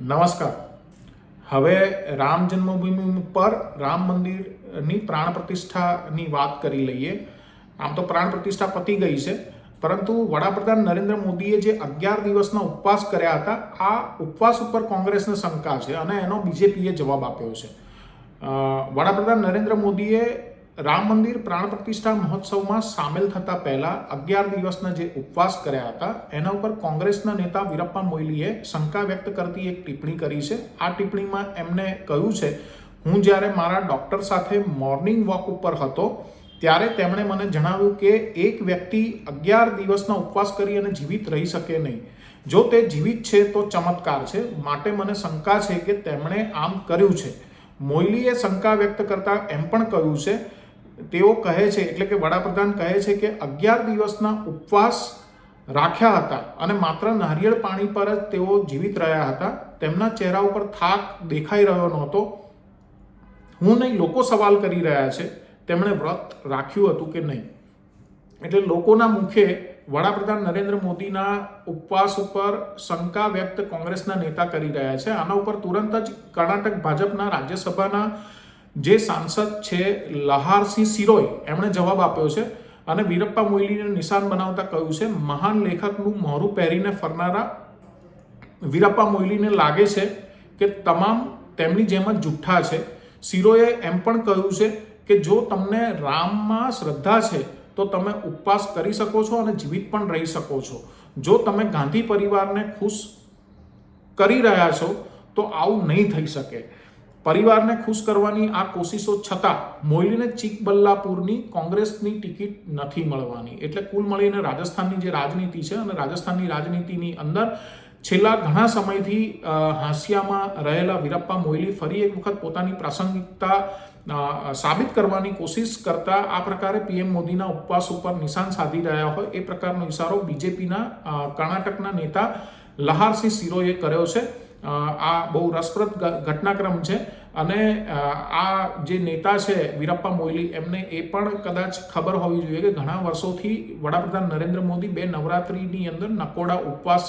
નમસ્કાર. હવે રામ જન્મભૂમિ પર રામ મંદિરની પ્રાણ પ્રતિષ્ઠાની વાત કરી લઈએ. આમ તો પ્રાણ પ્રતિષ્ઠા પતી ગઈ છે. પરંતુ વડાપ્રધાન નરેન્દ્ર મોદીએ જે અગિયાર દિવસના ઉપવાસ કર્યા હતા, આ ઉપવાસ ઉપર કોંગ્રેસને શંકા છે અને એનો બીજેપીએ જવાબ આપ્યો છે. વડાપ્રધાન નરેન્દ્ર મોદીએ રામ મંદિર પ્રાણ પ્રતિષ્ઠા મહોત્સવમાં સામેલ થતા પહેલા અગિયાર દિવસના જે ઉપવાસ કર્યા હતા, એના ઉપર કોંગ્રેસના નેતા વીરપ્પા મોઇલીએ શંકા વ્યક્ત કરતી એક ટિપ્પણી કરી છે. આ ટિપ્પણીમાં એમને કહ્યું છે, હું જ્યારે મારા ડૉક્ટર સાથે મોર્નિંગ વોક ઉપર હતો, ત્યારે તેમણે મને જણાવ્યું કે એક વ્યક્તિ અગિયાર દિવસના ઉપવાસ કરી અને જીવિત રહી શકે નહીં. જો તે જીવિત છે તો ચમત્કાર છે. માટે મને શંકા છે કે તેમણે આમ કર્યું છે. મોઇલીએ શંકા વ્યક્ત કરતા એમ પણ કહ્યું છે તેઓ કહે છે, એટલે કે વડાપ્રધાન કહે છે કે અગિયાર દિવસના ઉપવાસ રાખ્યા હતા અને માત્ર નારિયેળ પાણી પર જ તેઓ જીવિત રહ્યા હતા. તેમના ચહેરા ઉપર થાક દેખાઈ રહ્યો નહોતો. હું નહીં, લોકો સવાલ કરી રહ્યા છે. તેમણે વ્રત રાખ્યું હતું કે નહીં? એટલે લોકોના મુખે વડાપ્રધાન નરેન્દ્ર મોદીના ઉપવાસ ઉપર શંકા વ્યક્ત કોંગ્રેસના નેતા કરી રહ્યા છે. આના ઉપર તુરંત જ કર્ણાટક ભાજપના રાજ્યસભાના જે સાંસદ છે લહારસિંહ સિરોય એમણે જવાબ આપ્યો છે અને વીરપ્પા મોઇલીને નિશાન બનાવતા કહ્યું છે, મહાન લેખકનું મોહરું પહેરીને ફરનારા વીરપ્પા મોઇલીને લાગે છે કે તમામ તેમની જેમ જ જુઠ્ઠા છે. સિરોએ એમ પણ કહ્યું છે કે જો તમને રામમાં શ્રદ્ધા છે, તો તમે ઉપવાસ કરી શકો છો અને જીવિત પણ રહી શકો છો. જો તમે ગાંધી પરિવારને ખુશ કરી રહ્યા છો, તો આવું નહીં થઈ શકે. પરિવારને ખુશ કરવાની આ કોશિશો છતાં મોઇલીને ચિકબલ્લાપુરની કોંગ્રેસની ટિકિટ નથી મળવાની. એટલે કુલ મળીને રાજસ્થાનની જે રાજનીતિ છે અને રાજસ્થાનની રાજનીતિની અંદર છેલ્લા ઘણા સમયથી હાંસિયામાં રહેલા વીરપ્પા મોઇલી ફરી એક વખત પોતાની પ્રાસંગિકતા સાબિત કરવાની કોશિશ કરતા આ પ્રકારે પીએમ મોદીના ઉપવાસ ઉપર નિશાન સાધી રહ્યા હોય એ પ્રકારનો ઇશારો બીજેપીના કર્ણાટકના નેતા લહારસિંહ સિરોએ કર્યો છે. આ બહુ રસપ્રદ ઘટનાક્રમ છે. અને આ જે નેતા છે વીરપ્પા મોઇલી, એમને એ પણ કદાચ ખબર હોવી જોઈએ કે ઘણા વર્ષોથી વડાપ્રધાન નરેન્દ્ર મોદી બે નવરાત્રિની અંદર નકોડા ઉપવાસ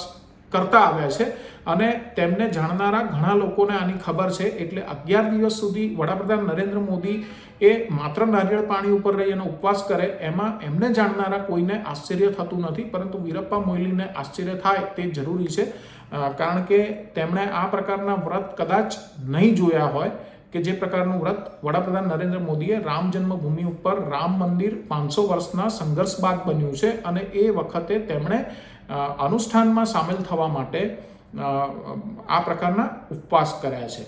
કરતા આવ્યા છે અને તેમને જાણનારા ઘણા લોકોને આની ખબર છે એટલે અગિયાર દિવસ સુધી વડાપ્રધાન નરેન્દ્ર મોદી એ માત્ર નારિયેળ પાણી ઉપર રહી અને ઉપવાસ કરે, એમાં એમને જાણનારા કોઈને આશ્ચર્ય થતું નથી, પરંતુ વીરપ્પા મોઇલીને આશ્ચર્ય થાય તે જરૂરી છે. કારણ કે તેમણે આ પ્રકારના વ્રત કદાચ નહીં જોયા હોય કે જે પ્રકારનું વ્રત વડાપ્રધાન નરેન્દ્ર મોદીએ રામ જન્મભૂમિ ઉપર રામ મંદિર પાંચસો વર્ષના સંઘર્ષ બાદ બન્યું છે અને એ વખતે તેમણે અનુષ્ઠાનમાં સામેલ થવા માટે આ પ્રકારના ઉપવાસ કર્યા છે.